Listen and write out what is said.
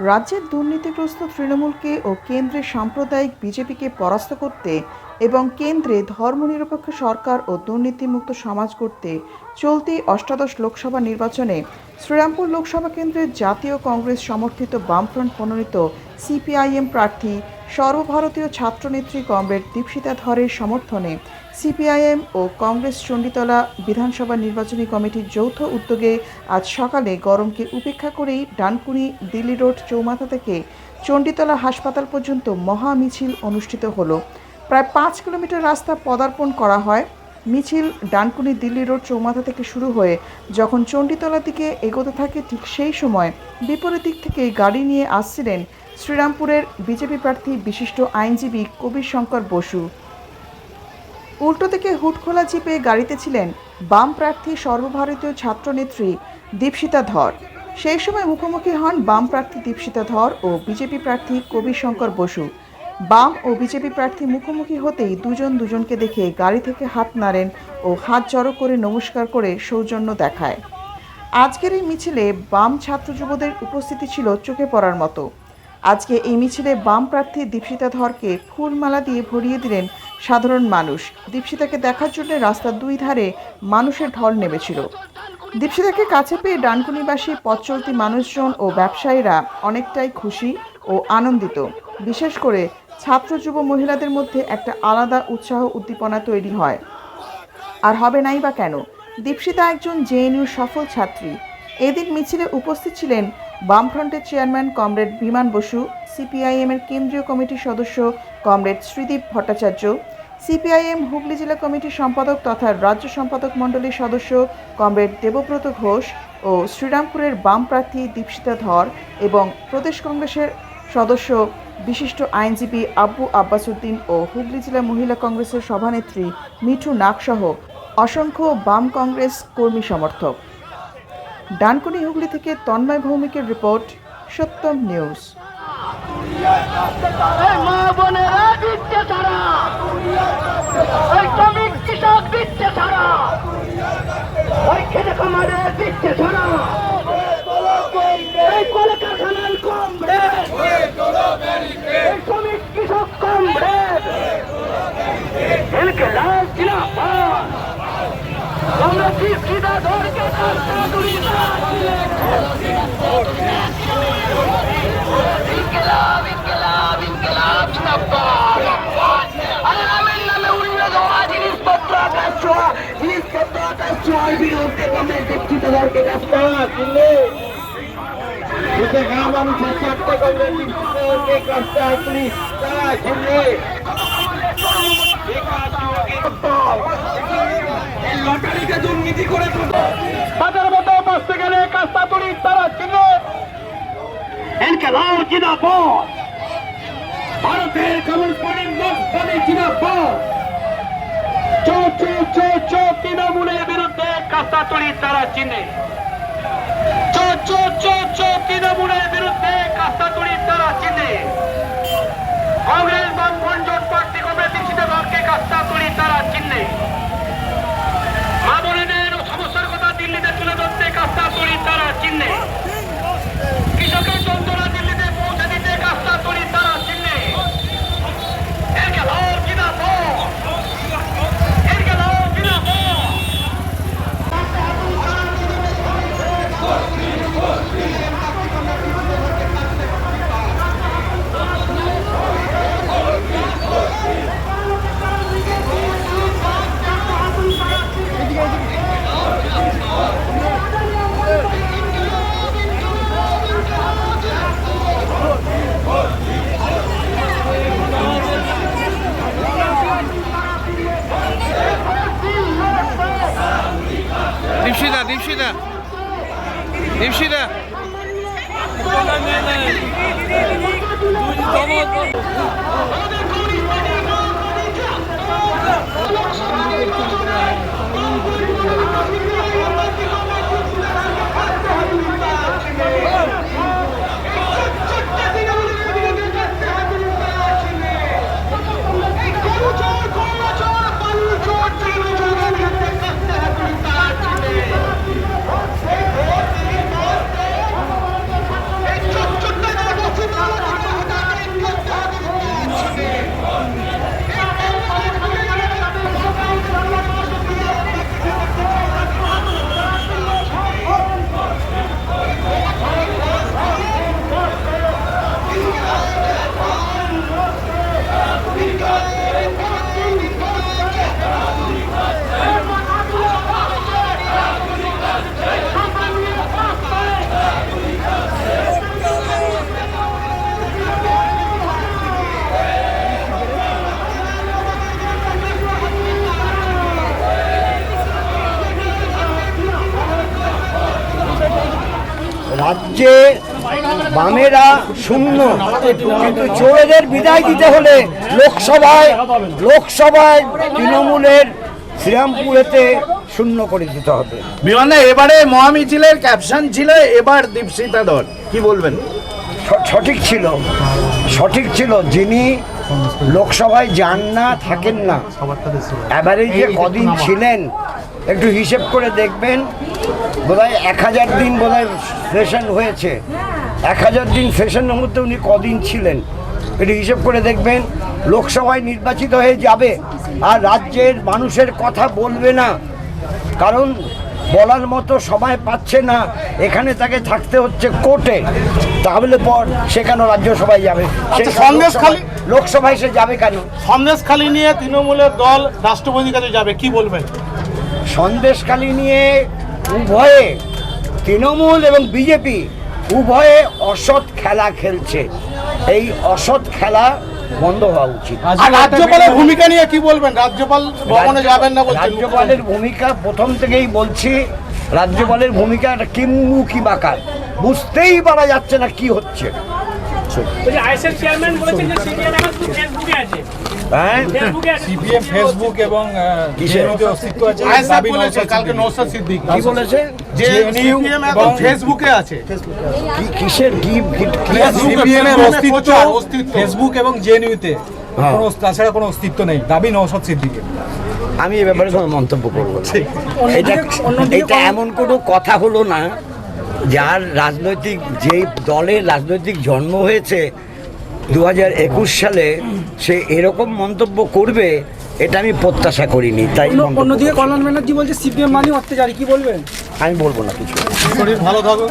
রাজ্যের দুর্নীতিগ্রস্ত তৃণমূলকে ও কেন্দ্রের সাম্প্রদায়িক বিজেপিকে পরাস্ত করতে এবং কেন্দ্রে ধর্মনিরপেক্ষ সরকার ও দুর্নীতিমুক্ত সমাজ করতে চলতি অষ্টাদশ লোকসভা নির্বাচনে শ্রীরামপুর লোকসভা কেন্দ্রের জাতীয় কংগ্রেস সমর্থিত বামফ্রন্ট মনোনীত সিপিআইএম প্রার্থী সর্বভারতীয় ছাত্রনেত্রী কমরেড দীপশিতা ধরের সমর্থনে সিপিআইএম ও কংগ্রেস চণ্ডীতলা বিধানসভা নির্বাচনী কমিটির যৌথ উদ্যোগে আজ সকালে গরমকে উপেক্ষা করেই ডানকুনি দিল্লি রোড চৌমাথা থেকে চণ্ডীতলা হাসপাতাল পর্যন্ত মহা মিছিল অনুষ্ঠিত হলো। প্রায় পাঁচ কিলোমিটার রাস্তা পদার্পণ করা হয়। মিছিল ডানকুনি দিল্লি রোড চৌমাথা থেকে শুরু হয়ে যখন চণ্ডীতলা দিকে এগোতে থাকে ঠিক সেই সময় বিপরীত দিক থেকে গাড়ি নিয়ে আসছিলেন শ্রীরামপুরের বিজেপি প্রার্থী বিশিষ্ট আইনজীবী কবির শঙ্কর বসু। উল্টো থেকে হুট খোলা জিপে গাড়িতে ছিলেন বাম প্রার্থী সর্বভারতীয় ছাত্রনেত্রী দীপশিতা ধর। সেই সময় মুখোমুখি হন বাম প্রার্থী দীপশিতা ধর ও বিজেপি প্রার্থী কবির শঙ্কর বসু। বাম ও বিজেপি প্রার্থী মুখোমুখি হতেই দুজন দুজনকে দেখে গাড়ি থেকে হাত নাড়েন ও হাত জড়ো করে নমস্কার করে সৌজন্য দেখায়। আজকের এই মিছিলে বাম ছাত্র যুবদের উপস্থিতি ছিল চোখে পড়ার মতো। আজকে এই মিছিলে বাম প্রার্থী দীপশিতা ধরকে ফুলমালা দিয়ে ভরিয়ে দিলেন সাধারণ মানুষ। দীপশিতাকে দেখার জন্য রাস্তার দুই ধারে মানুষের ঢল নেমেছিল। দীপশিতাকে কাছে পেয়ে ডানকুনিবাসী পথ চলতি মানুষজন ও ব্যবসায়ীরা অনেকটাই খুশি ও আনন্দিত। বিশেষ করে ছাত্র যুব মহিলাদের মধ্যে একটা আলাদা উৎসাহ উদ্দীপনা তৈরি হয়। আর হবে নাই বা কেন? দীপশিতা একজন জেএনইউর সফল ছাত্রী। এদিন মিছিলে উপস্থিত ছিলেন বামফ্রন্টের chairman comrade Biman Basu CPIM এর কেন্দ্রীয় কমিটির সদস্য কমরেড শ্রীদীপ ভট্টাচার্য, সিপিআইএম হুগলি জেলা কমিটির সম্পাদক তথা রাজ্য সম্পাদক মণ্ডলীর সদস্য কমরেড দেবব্রত ঘোষ ও শ্রীরামপুরের বাম প্রার্থী দীপশিতা ধর এবং প্রদেশ কংগ্রেসের সদস্য বিশিষ্ট আইনজীবী আব্বু আব্বাসুদ্দিন ও হুগলি জেলা মহিলা কংগ্রেসের সভানেত্রী মিঠু নাগসহ অসংখ্য বাম কংগ্রেস কর্মী সমর্থক। ডানকুনি হুগলি থেকে তন্ময় ভৌমিকের রিপোর্ট সত্যম নিউজ। কৃষক মানুষের চারটে করলে দীক্ষিত রাস্তা পুলিশ তারা ঝিল্লি দুর্নীতি করে বাজার মতো বাঁচতে গেলে কাস্তা তুলি তারা চিনে। ভারতের কমিউনিস্ট পার্টির জিনাপদ চো চো চো চো তৃণমূলের বিরুদ্ধে কাস্তা তুলি তারা চিনে। চো চো চো চো তৃণমূলের বিরুদ্ধে কাস্তা তুলি তারা চিনে। কংগ্রেস বামফ্রন্ট জোট প্রার্থী কংগ্রেস কাস্তা তুলি তারা চিহ্নে মা বোনেদের সমস্যার কথা দিল্লিতে তুলে ধরতে কাস্তা তুলি তারা চিহ্নে কৃষকের যন্ত্রণা দিল্লিতে পৌঁছে দিতে কাস্তা তুলি তারা চিহ্নে এর গেল কিনা এর গেল কিনা দীপশিতা দীপশিতা দীপশিতা রাজ্যে বামেরা শূন্য। কিন্তু চোরেদের বিদায় দিতে হলে লোকসভায় লোকসভায় তৃণমূলের শ্রীরামপুরেতে শূন্য করে দিতে হবে। বিমানে এবারে মহামিছিলের ক্যাপশন ছিল এবার দীপশিতা ধর কি বলবেন? স- সঠিক ছিল। সঠিক ছিল। যিনি লোকসভায় যান না থাকেন না। এবারে যে কদিন ছিলেন একটু হিসেব করে দেখবেন বোধহয় এক হাজার দিন বোধহয় সেশন হয়েছে। এক হাজার দিন সেশনের মধ্যে উনি কদিন ছিলেন? একটু হিসেব করে দেখবেন লোকসভায় নির্বাচিত হয়ে যাবে আর রাজ্যের মানুষের কথা বলবে না। কারণ বলার মতো সময় পাচ্ছে না এখানে তাকে থাকতে হচ্ছে কোর্টে। তাহলে পর সে কেন রাজ্যসভায় যাবে। আচ্ছা, সন্দেশখালি- লোকসভায়- লোকসভায় সে যাবে কেন? সন্দেশখালী নিয়ে তৃণমূলের দল রাষ্ট্রপতির কাছে যাবে কি বলবেন? সন্দেশখালী নিয়ে উভয়ে তৃণমূল এবং বিজেপি উভয়ে অসৎ খেলা খেলছে। এই অসৎ খেলা বন্ধ হওয়া উচিত। রাজ্যপালের ভূমিকা নিয়ে কি বলবেন? রাজ্যপাল ভবনে যাবেন না রাজ্যপালের ভূমিকা প্রথম থেকেই বলছি রাজ্যপালের ভূমিকা একটা কিম্বু কি বাকার বুঝতেই পারা যাচ্ছে না কি হচ্ছে। আছে। হ্যাঁ? সিপিএম ফেসবুক এবং অস্তিত্ব আছে। আয়েশা দাবি বলেছে নওশাদ কালকে নৌসাদ সিদ্দিক। কি বলেছে? যে সিপিএম এখন ফেসবুকে আছে। কিসের কি কি- কি সিপিএম এর অস্তিত্ব অস্তিত্ব। ফেসবুক এবং জেএনইউতে। হ্যাঁ। কোনো তাছাড়া কোনো অস্তিত্ব নেই। দাবি নওশাদ সিদ্দিকের। আমি এ ব্যাপারে কোনো মন্তব্য করব না। এটা এমন কোনো কথা হলো না যার রাজনৈতিক যেই দলের রাজনৈতিক জন্ম হয়েছে দু হাজার একুশ সালে সে এরকম মন্তব্য করবে এটা আমি প্রত্যাশা করিনি তাই অন্যদিকে কল্যাণ ব্যানার্জি বলছে সিপিএম মানে অত্যাচারী কি বলবেন? আমি বলব না কিছু। শরীর ভালো থাকুক